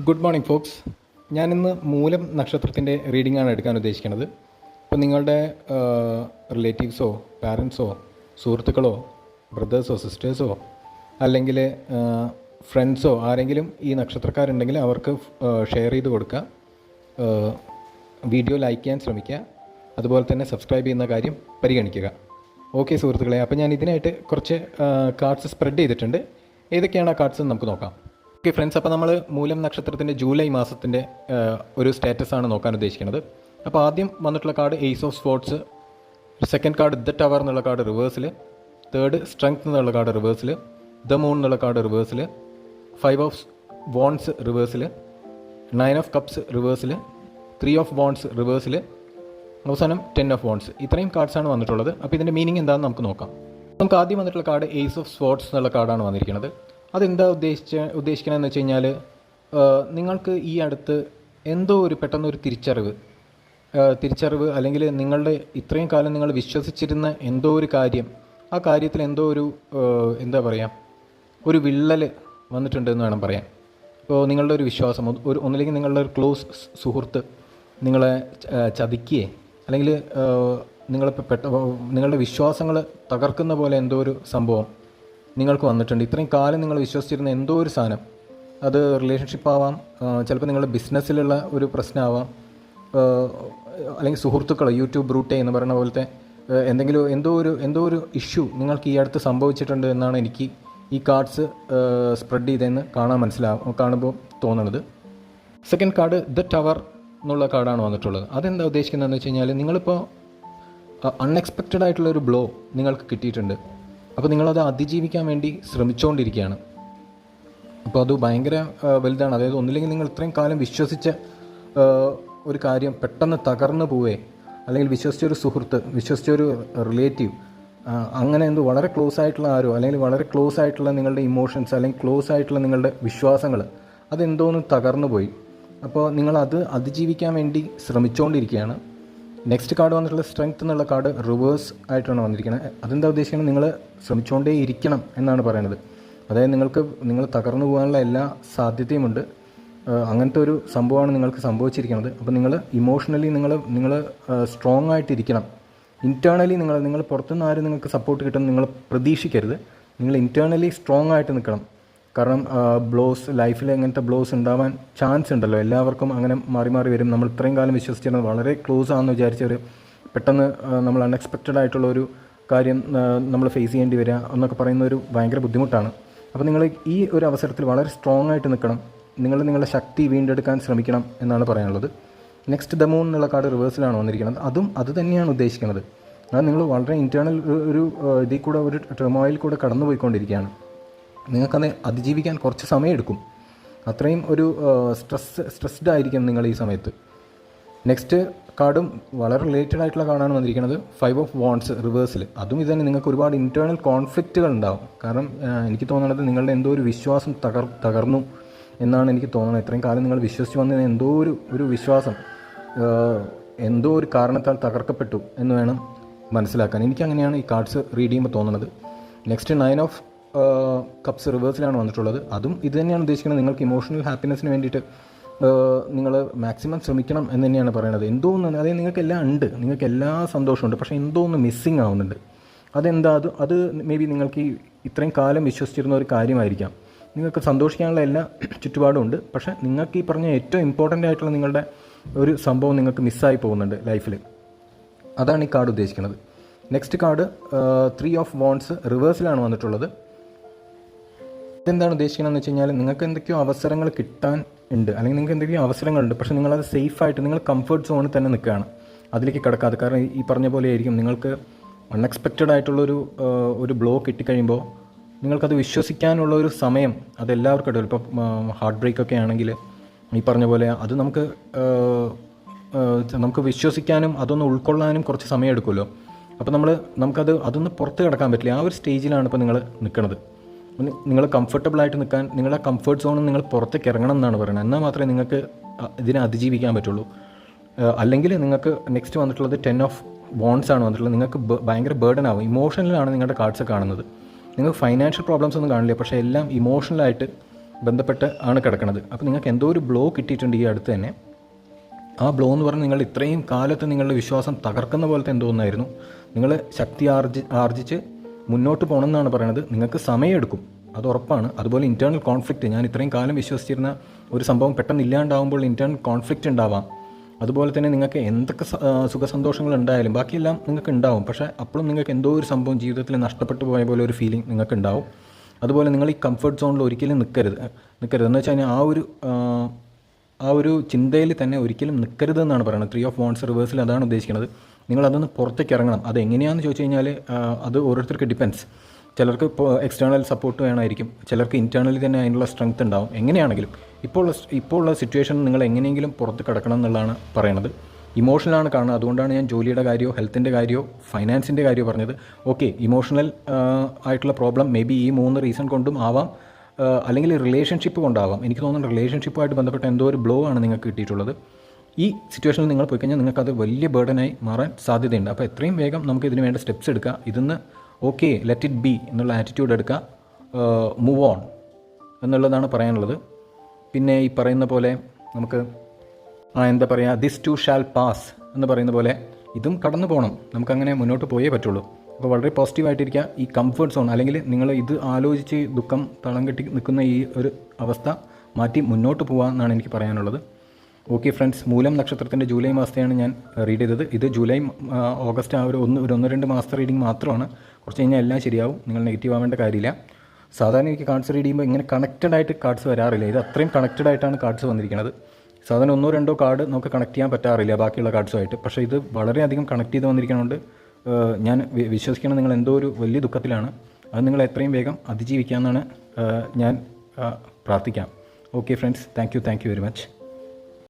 Good morning Fox ഞാനിന്ന് മൂലം നക്ഷത്രത്തിന്റെ റീഡിംഗ് ആണ് എടുക്കാൻ ഉദ്ദേശിക്കുന്നത്. അപ്പോൾ നിങ്ങളുടെ റിലേറ്റീവ്സോ പാരൻസോ സുഹൃത്തുക്കളോ ബ്രദേഴ്സോ സിസ്റ്റേഴ്സോ അല്ലെങ്കിൽ ഫ്രണ്ട്സോ ആരെങ്കിലും ഈ നക്ഷത്രക്കാരുണ്ടെങ്കിൽ അവർക്ക് ഷെയർ ചെയ്ത് കൊടുക്കുക. വീഡിയോ ലൈക്ക് ചെയ്യാൻ ശ്രമിക്കുക. അതുപോലെ തന്നെ സബ്സ്ക്രൈബ് ചെയ്യുന്ന കാര്യം പരിഗണിക്കുക. ഓക്കെ സുഹൃത്തുക്കളെ അപ്പോൾ ഞാൻ ഇതിനായിട്ട് കുറച്ച് കാർഡ്സ് സ്പ്രെഡ് ചെയ്തിട്ടുണ്ട്. ഏതൊക്കെയാണ് ആ കാർഡ്സ് നമുക്ക് നോക്കാം. ഓക്കെ ഫ്രണ്ട്സ് അപ്പോൾ നമ്മൾ മൂലം നക്ഷത്രത്തിന്റെ ജൂലൈ മാസത്തിന്റെ ഒരു സ്റ്റാറ്റസ് ആണ് നോക്കാൻ ഉദ്ദേശിക്കുന്നത്. അപ്പോൾ ആദ്യം വന്നിട്ടുള്ള card ace of sports second card the tower എന്നുള്ള കാർഡ് റിവേഴ്സിൽ തേർഡ് സ്ട്രെങ്ത് എന്നുള്ള കാർഡ് റിവേഴ്സിൽ ദ മൂൺ എന്നുള്ള കാർഡ് റിവേഴ്സിൽ ഫൈവ് ഓഫ് വോൺസ് റിവേഴ്സിൽ നയൻ ഓഫ് കപ്സ് റിവേഴ്സിൽ ത്രീ ഓഫ് വോൺസ് റിവേഴ്സിൽ അവസാനം ടെൻ ഓഫ് വോൺസ് ഇത്രയും കാർഡ്സാണ് വന്നിട്ടുള്ളത്. അപ്പോൾ ഇതിന്റെ മീനിങ് എന്താണെന്ന് നമുക്ക് നോക്കാം. നമുക്ക് ആദ്യം വന്നിട്ടുള്ള കാർഡ് എയ്സ് ഓഫ് സ്പോർട്സ് എന്നുള്ള കാർഡാണ് വന്നിരിക്കുന്നത്. അതെന്താ ഉദ്ദേശിച്ച ഉദ്ദേശിക്കണമെന്ന് വെച്ച് കഴിഞ്ഞാൽ നിങ്ങൾക്ക് ഈ അടുത്ത് എന്തോ ഒരു പെട്ടെന്ന് ഒരു തിരിച്ചറിവ് തിരിച്ചറിവ് അല്ലെങ്കിൽ നിങ്ങളുടെ ഇത്രയും കാലം നിങ്ങൾ വിശ്വസിച്ചിരുന്ന എന്തോ ഒരു കാര്യം ആ കാര്യത്തിൽ എന്തോ ഒരു എന്താ പറയുക ഒരു വിള്ളൽ വന്നിട്ടുണ്ട് എന്ന് വേണം പറയാൻ. ഇപ്പോൾ നിങ്ങളുടെ ഒരു വിശ്വാസം ഒരു ഒന്നില്ലെങ്കിൽ നിങ്ങളുടെ ഒരു ക്ലോസ് സുഹൃത്ത് നിങ്ങളെ ചതിക്കുകയെ അല്ലെങ്കിൽ നിങ്ങളിപ്പോൾ പെട്ട നിങ്ങളുടെ വിശ്വാസങ്ങൾ തകർക്കുന്ന പോലെ എന്തോ ഒരു സംഭവം നിങ്ങൾക്ക് വന്നിട്ടുണ്ട്. ഇത്രയും കാലം നിങ്ങൾ വിശ്വസിച്ചിരുന്ന എന്തോ ഒരു സാധനം. അത് റിലേഷൻഷിപ്പ് ആവാം. ചിലപ്പോൾ നിങ്ങളുടെ ബിസിനസ്സിലുള്ള ഒരു പ്രശ്നമാവാം അല്ലെങ്കിൽ സുഹൃത്തുക്കൾ യൂട്യൂബ് ബ്രൂട്ടേ എന്ന് പറയുന്ന പോലത്തെ എന്തെങ്കിലും എന്തോ ഒരു എന്തോ ഒരു ഇഷ്യൂ നിങ്ങൾക്ക് ഈ അടുത്ത് സംഭവിച്ചിട്ടുണ്ട് എന്നാണ് എനിക്ക് ഈ കാർഡ്സ് സ്പ്രെഡ് ചെയ്തതെന്ന് കാണാൻ മനസ്സിലാവും കാണുമ്പോൾ തോന്നുന്നത് സെക്കൻഡ് കാർഡ് ദ ടവർ എന്നുള്ള കാർഡാണ് വന്നിട്ടുള്ളത്. അതെന്താ ഉദ്ദേശിക്കുന്നതെന്ന് വെച്ച് കഴിഞ്ഞാൽ നിങ്ങളിപ്പോൾ അൺഎക്സ്പെക്റ്റഡ് ആയിട്ടുള്ള ഒരു ബ്ലോ നിങ്ങൾക്ക് കിട്ടിയിട്ടുണ്ട്. അപ്പോൾ നിങ്ങളത് അതിജീവിക്കാൻ വേണ്ടി ശ്രമിച്ചുകൊണ്ടിരിക്കുകയാണ് അപ്പോൾ അത് ഭയങ്കര വലുതാണ്. അതായത് ഒന്നില്ലെങ്കിൽ നിങ്ങൾ ഇത്രയും കാലം വിശ്വസിച്ച ഒരു കാര്യം പെട്ടെന്ന് തകർന്നു പോവേ അല്ലെങ്കിൽ വിശ്വസിച്ച ഒരു സുഹൃത്ത് വിശ്വസിച്ച ഒരു റിലേറ്റീവ് അങ്ങനെ എന്തോ വളരെ ക്ലോസ് ആയിട്ടുള്ള ആരോ അല്ലെങ്കിൽ വളരെ ക്ലോസ് ആയിട്ടുള്ള നിങ്ങളുടെ ഇമോഷൻസ് അല്ലെങ്കിൽ ക്ലോസ് ആയിട്ടുള്ള നിങ്ങളുടെ വിശ്വാസങ്ങൾ അതെന്തോന്ന് തകർന്നു പോയി. അപ്പോൾ നിങ്ങളത് അതിജീവിക്കാൻ വേണ്ടി ശ്രമിച്ചുകൊണ്ടിരിക്കുകയാണ് നെക്സ്റ്റ് കാർഡ് വന്നിട്ടുള്ള സ്ട്രെങ്ത് എന്നുള്ള കാർഡ് റിവേഴ്സ് ആയിട്ടാണ് വന്നിരിക്കുന്നത് അതെന്താ ഉദ്ദേശിക്കുന്നത് നിങ്ങൾ ശ്രമിച്ചുകൊണ്ടേ ഇരിക്കണം എന്നാണ് പറയുന്നത് അതായത് നിങ്ങൾക്ക് നിങ്ങൾ തകർന്നു പോകാനുള്ള എല്ലാ സാധ്യതയുമുണ്ട്. അങ്ങനത്തെ ഒരു സംഭവമാണ് നിങ്ങൾക്ക് സംഭവിച്ചിരിക്കുന്നത് അപ്പോൾ നിങ്ങൾ ഇമോഷണലി നിങ്ങൾ നിങ്ങൾ സ്ട്രോങ് ആയിട്ടിരിക്കണം. ഇന്റേർണലി നിങ്ങൾ നിങ്ങൾ പുറത്തുനിന്ന് ആരും നിങ്ങൾക്ക് സപ്പോർട്ട് കിട്ടുമെന്ന് നിങ്ങൾ പ്രതീക്ഷിക്കരുത്. നിങ്ങൾ ഇന്റേർണലി സ്ട്രോങ് ആയിട്ട് നിൽക്കണം. കാരണം ബ്ലോസ് ലൈഫിൽ അങ്ങനത്തെ ബ്ലോസ് ഉണ്ടാവാൻ ചാൻസ് ഉണ്ടല്ലോ. എല്ലാവർക്കും അങ്ങനെ മാറി മാറി വരും. നമ്മൾ ഇത്രയും കാലം വിശ്വസിച്ചിരുന്നത് വളരെ ക്ലോസ് ആണെന്ന് വിചാരിച്ചവർ പെട്ടെന്ന് നമ്മൾ അൺഎക്സ്പെക്റ്റഡ് ആയിട്ടുള്ള ഒരു കാര്യം നമ്മൾ ഫേസ് ചെയ്യേണ്ടി വരിക എന്നൊക്കെ പറയുന്ന ഒരു ഭയങ്കര ബുദ്ധിമുട്ടാണ്. അപ്പോൾ നിങ്ങൾ ഈ ഒരു അവസരത്തിൽ വളരെ സ്ട്രോങ് ആയിട്ട് നിൽക്കണം. നിങ്ങൾ നിങ്ങളുടെ ശക്തി വീണ്ടെടുക്കാൻ ശ്രമിക്കണം എന്നാണ് പറയാനുള്ളത്. നെക്സ്റ്റ് ദ മൂൺ എന്നുള്ള കാർഡ് റിവേഴ്സിലാണ് വന്നിരിക്കുന്നത്. അതും അത് തന്നെയാണ് ഉദ്ദേശിക്കുന്നത്. അത് നിങ്ങൾ വളരെ ഇന്റേർണൽ ഒരു ഇതിൽ കൂടെ ഒരു ടെർമോയിൽ കൂടെ കടന്നു പോയിക്കൊണ്ടിരിക്കുകയാണ് നിങ്ങൾക്കത് അതിജീവിക്കാൻ കുറച്ച് സമയമെടുക്കും. അത്രയും ഒരു സ്ട്രെസ് സ്ട്രെസ്ഡ് ആയിരിക്കും നിങ്ങൾ ഈ സമയത്ത്. നെക്സ്റ്റ് കാർഡും വളരെ റിലേറ്റഡ് ആയിട്ടുള്ള കാർഡാണ് വന്നിരിക്കുന്നത്. ഫൈവ് ഓഫ് വോൺസ് റിവേഴ്സിൽ അതും ഇത് തന്നെ നിങ്ങൾക്ക് ഒരുപാട് ഇന്റേർണൽ കോൺഫ്ലിക്റ്റുകൾ ഉണ്ടാവും. കാരണം എനിക്ക് തോന്നുന്നത് നിങ്ങളുടെ എന്തോ ഒരു വിശ്വാസം തകർ തകർന്നു എന്നാണ് എനിക്ക് തോന്നുന്നത് ഇത്രയും കാലം നിങ്ങൾ വിശ്വസിച്ച് വന്നതിന് എന്തോ ഒരു ഒരു വിശ്വാസം എന്തോ ഒരു കാരണത്താൽ തകർക്കപ്പെട്ടു എന്ന് വേണം മനസ്സിലാക്കാൻ. എനിക്കങ്ങനെയാണ് ഈ കാർഡ്സ് റീഡ് ചെയ്യുമ്പോൾ തോന്നുന്നത് നെക്സ്റ്റ് നയൻ ഓഫ് കപ്സ് റിവേഴ്സിലാണ് വന്നിട്ടുള്ളത്. അതും ഇത് തന്നെയാണ് ഉദ്ദേശിക്കുന്നത്. നിങ്ങൾക്ക് ഇമോഷണൽ ഹാപ്പിനെസ്സിന് വേണ്ടിയിട്ട് നിങ്ങൾ മാക്സിമം ശ്രമിക്കണം എന്ന് തന്നെയാണ് പറയുന്നത്. എന്തോ ഒന്ന് അതായത് നിങ്ങൾക്ക് എല്ലാം ഉണ്ട്. നിങ്ങൾക്ക് എല്ലാ സന്തോഷമുണ്ട് പക്ഷേ എന്തോ ഒന്ന് മിസ്സിങ് ആവുന്നുണ്ട്. അതെന്താ? അത് അത് മേ ബി നിങ്ങൾക്ക് ഈ ഇത്രയും കാലം വിശ്വസിച്ചിരുന്ന ഒരു കാര്യമായിരിക്കാം. നിങ്ങൾക്ക് സന്തോഷിക്കാനുള്ള എല്ലാ ചുറ്റുപാടും ഉണ്ട് പക്ഷേ നിങ്ങൾക്ക് ഈ പറഞ്ഞ ഏറ്റവും ഇമ്പോർട്ടന്റ് ആയിട്ടുള്ള നിങ്ങളുടെ ഒരു സംഭവം നിങ്ങൾക്ക് മിസ്സായി പോകുന്നുണ്ട് ലൈഫിൽ അതാണ് ഈ കാർഡ് ഉദ്ദേശിക്കുന്നത്. Next card three of wands റിവേഴ്സിലാണ് വന്നിട്ടുള്ളത്. ഇതെന്താണ് ഉദ്ദേശിക്കണമെന്ന് വെച്ച് കഴിഞ്ഞാൽ നിങ്ങൾക്ക് എന്തൊക്കെയോ അവസരങ്ങൾ കിട്ടാൻ ഉണ്ട്. അല്ലെങ്കിൽ നിങ്ങൾക്ക് എന്തൊക്കെയോ അവസരങ്ങളുണ്ട്. പക്ഷേ നിങ്ങളത് സേഫായിട്ട് നിങ്ങൾ കംഫർട്ട് സോണിൽ തന്നെ നിൽക്കുകയാണ്. അതിലേക്ക് കിടക്കാതെ. കാരണം ഈ പറഞ്ഞ പോലെ ആയിരിക്കും നിങ്ങൾക്ക് അൺഎക്സ്പെക്റ്റഡ് ആയിട്ടുള്ളൊരു ഒരു ബ്ലോ കിട്ടിക്കഴിയുമ്പോൾ നിങ്ങൾക്കത് വിശ്വസിക്കാനുള്ള ഒരു സമയം അതെല്ലാവർക്കും ഇടയിൽ ഇപ്പോൾ ഹാർട്ട് ബ്രേക്ക് ഒക്കെ ആണെങ്കിൽ ഈ പറഞ്ഞ പോലെ അത് നമുക്ക് നമുക്ക് വിശ്വസിക്കാനും അതൊന്ന് ഉൾക്കൊള്ളാനും കുറച്ച് സമയം എടുക്കുമല്ലോ. അപ്പോൾ നമ്മൾ നമുക്കത് അതൊന്ന് പുറത്ത് കിടക്കാൻ പറ്റില്ല. ആ ഒരു സ്റ്റേജിലാണ് ഇപ്പോൾ നിങ്ങൾ നിൽക്കുന്നത് നിങ്ങൾ കംഫർട്ടബിൾ ആയിട്ട് നിൽക്കാൻ നിങ്ങളുടെ കംഫർട്ട് സോണിൽ നിങ്ങൾ പുറത്തേക്ക് ഇറങ്ങണം എന്നാണ് പറയുന്നത്. എന്നാൽ മാത്രമേ നിങ്ങൾക്ക് ഇതിനെ അതിജീവിക്കാൻ പറ്റുള്ളൂ. അല്ലെങ്കിൽ നിങ്ങൾക്ക് നെക്സ്റ്റ് വന്നിട്ടുള്ളത് ടെൻ ഓഫ് ബോൺസ് ആണ് വന്നിട്ടുള്ളത്. നിങ്ങൾക്ക് ഭയങ്കര ബേർഡൻ ആവും. ഇമോഷണലാണ് നിങ്ങളുടെ കാർഡ്സ് കാണുന്നത്. നിങ്ങൾ ഫൈനാൻഷ്യൽ പ്രോബ്ലംസ് ഒന്നും കാണില്ല. പക്ഷേ എല്ലാം ഇമോഷണലായിട്ട് ബന്ധപ്പെട്ട് ആണ് കിടക്കുന്നത് അപ്പോൾ നിങ്ങൾക്ക് എന്തോ ഒരു ബ്ലോ കിട്ടിയിട്ടുണ്ട് ഈ അടുത്ത് തന്നെ. ആ ബ്ലോ എന്ന് പറഞ്ഞാൽ നിങ്ങൾ ഇത്രയും കാലത്ത് നിങ്ങളുടെ വിശ്വാസം തകർക്കുന്ന പോലത്തെ എന്തോ ഒന്നായിരുന്നു. നിങ്ങൾ ശക്തി ആർജി ആർജിച്ച് മുന്നോട്ട് പോകണം എന്നാണ് പറയുന്നത് നിങ്ങൾക്ക് സമയമെടുക്കും. അത് ഉറപ്പാണ്. അതുപോലെ ഇന്റേർണൽ കോൺഫ്ലിക്റ്റ് ഞാൻ ഇത്രയും കാലം വിശ്വസിച്ചിരുന്ന ഒരു സംഭവം പെട്ടെന്ന് ഇല്ലാണ്ടാവുമ്പോൾ ഇന്റേർണൽ കോൺഫ്ലിക്റ്റ് ഉണ്ടാവാം. അതുപോലെ തന്നെ നിങ്ങൾക്ക് എന്തൊക്കെ സുഖസന്തോഷങ്ങൾ ഉണ്ടായാലും ബാക്കിയെല്ലാം നിങ്ങൾക്ക് ഉണ്ടാവും. പക്ഷേ അപ്പോഴും നിങ്ങൾക്ക് എന്തോ ഒരു സംഭവം ജീവിതത്തിൽ നഷ്ടപ്പെട്ടു പോയ പോലെ ഒരു ഫീലിംഗ് നിങ്ങൾക്ക് ഉണ്ടാവും അതുപോലെ നിങ്ങൾ ഈ കംഫർട്ട് സോണിൽ ഒരിക്കലും നിൽക്കരുത്. നിൽക്കരുത്. എന്ന് വെച്ചാൽ ആ ഒരു ആ ഒരു ചിന്തയിൽ തന്നെ ഒരിക്കലും നിൽക്കരുത് എന്നാണ് പറയുന്നത് ത്രീ ഓഫ് വോൺസ് റിവേഴ്സിൽ അതാണ് ഉദ്ദേശിക്കുന്നത് നിങ്ങൾ അതൊന്ന് പുറത്തേക്ക് ഇറങ്ങണം. അത് എങ്ങനെയാണെന്ന് ചോദിച്ചു കഴിഞ്ഞാൽ അത് ഓരോരുത്തർക്ക് ഡിപ്പെൻസ് ചിലർക്ക് എക്സ്റ്റേണൽ സപ്പോർട്ട് വേണമായിരിക്കും. ചിലർക്ക് ഇന്റേർണലി തന്നെ അതിനുള്ള സ്ട്രെങ്ത് ഉണ്ടാവും. എങ്ങനെയാണെങ്കിലും ഇപ്പോൾ ഇപ്പോൾ ഉള്ള സിറ്റുവേഷൻ നിങ്ങൾ എങ്ങനെയെങ്കിലും പുറത്ത് കിടക്കണം എന്നുള്ളതാണ് പറയണത്. ഇമോഷണലാണ് കാണുന്നത്. അതുകൊണ്ടാണ് ഞാൻ ജോലിയുടെ കാര്യമോ ഹെൽത്തിന്റെ കാര്യമോ ഫൈനാൻസിന്റെ കാര്യമോ പറഞ്ഞത്. ഓക്കെ ഇമോഷണൽ ആയിട്ടുള്ള പ്രോബ്ലം മേ ബി ഈ മൂന്ന് റീസൺ കൊണ്ടും ആവാം. അല്ലെങ്കിൽ റിലേഷൻഷിപ്പ് കൊണ്ടാവാം. എനിക്ക് തോന്നുന്നു റിലേഷൻഷിപ്പുമായിട്ട് ബന്ധപ്പെട്ട എന്തോ ഒരു ബ്ലോ ആണ് നിങ്ങൾക്ക് കിട്ടിയിട്ടുള്ളത്. ഈ സിറ്റുവേഷനിൽ നിങ്ങൾ പോയി കഴിഞ്ഞാൽ നിങ്ങൾക്കത് വലിയ ബേർഡനായി മാറാൻ സാധ്യതയുണ്ട്. അപ്പോൾ എത്രയും വേഗം നമുക്ക് ഇതിന് വേണ്ട സ്റ്റെപ്സ് എടുക്കുക. ഇതിന്ന് ഓക്കെ ലെറ്റ് ഇറ്റ് ബി എന്നുള്ള ആറ്റിറ്റ്യൂഡ് എടുക്കുക. മൂവ് ഓൺ എന്നുള്ളതാണ് പറയാനുള്ളത്. പിന്നെ ഈ പറയുന്ന പോലെ നമുക്ക് എന്താ പറയുക ദിസ് ടു ഷാൽ പാസ് എന്ന് പറയുന്ന പോലെ ഇതും കടന്നു പോകണം നമുക്കങ്ങനെ മുന്നോട്ട് പോയേ പറ്റുള്ളൂ. അപ്പോൾ വളരെ പോസിറ്റീവായിട്ടിരിക്കുക ഈ കംഫർട്ട് സോൺ അല്ലെങ്കിൽ നിങ്ങൾ ഇത് ആലോചിച്ച് ദുഃഖം തളം കെട്ടി നിൽക്കുന്ന ഈ ഒരു അവസ്ഥ മാറ്റി മുന്നോട്ട് പോകാമെന്നാണ് എനിക്ക് പറയാനുള്ളത്. ഓക്കെ ഫ്രണ്ട്സ് മൂലം നക്ഷത്രത്തിന്റെ ജൂലൈ മാസത്തെയാണ് ഞാൻ റീഡ് ചെയ്തത്. ഇത് ജൂലൈ ഓഗസ്റ്റ് ആ ഒരു ഒന്ന് ഒരു ഒന്ന് രണ്ട് മാസത്തെ റീഡിംഗ് മാത്രമാണ്. കുറച്ച് കഴിഞ്ഞാൽ എല്ലാം ശരിയാവും. നിങ്ങൾ നെഗറ്റീവ് ആവേണ്ട കാര്യമില്ല. സാധാരണ എനിക്ക് കാർഡ്സ് റീഡ് ചെയ്യുമ്പോൾ ഇങ്ങനെ കണക്റ്റഡ് ആയിട്ട് കാർഡ്സ് വരാറില്ല. ഇത് അത്രയും കണക്റ്റഡ് ആയിട്ടാണ് കാർഡ്സ് വന്നിരിക്കുന്നത്. സാധാരണ ഒന്നോ രണ്ടോ കാർഡ് നമുക്ക് കണക്ട് ചെയ്യാൻ പറ്റാറില്ല ബാക്കിയുള്ള കാർഡ്സുമായിട്ട് പക്ഷേ ഇത് വളരെയധികം കണക്ട് ചെയ്ത് വന്നിരിക്കുന്നതുകൊണ്ട് ഞാൻ വിശ്വസിക്കണം നിങ്ങൾ എന്തോ ഒരു വലിയ ദുഃഖത്തിലാണ്. അത് നിങ്ങൾ എത്രയും വേഗം അതിജീവിക്കാമെന്നാണ് ഞാൻ പ്രാർത്ഥിക്കാം. Okay friends thank you thank you very much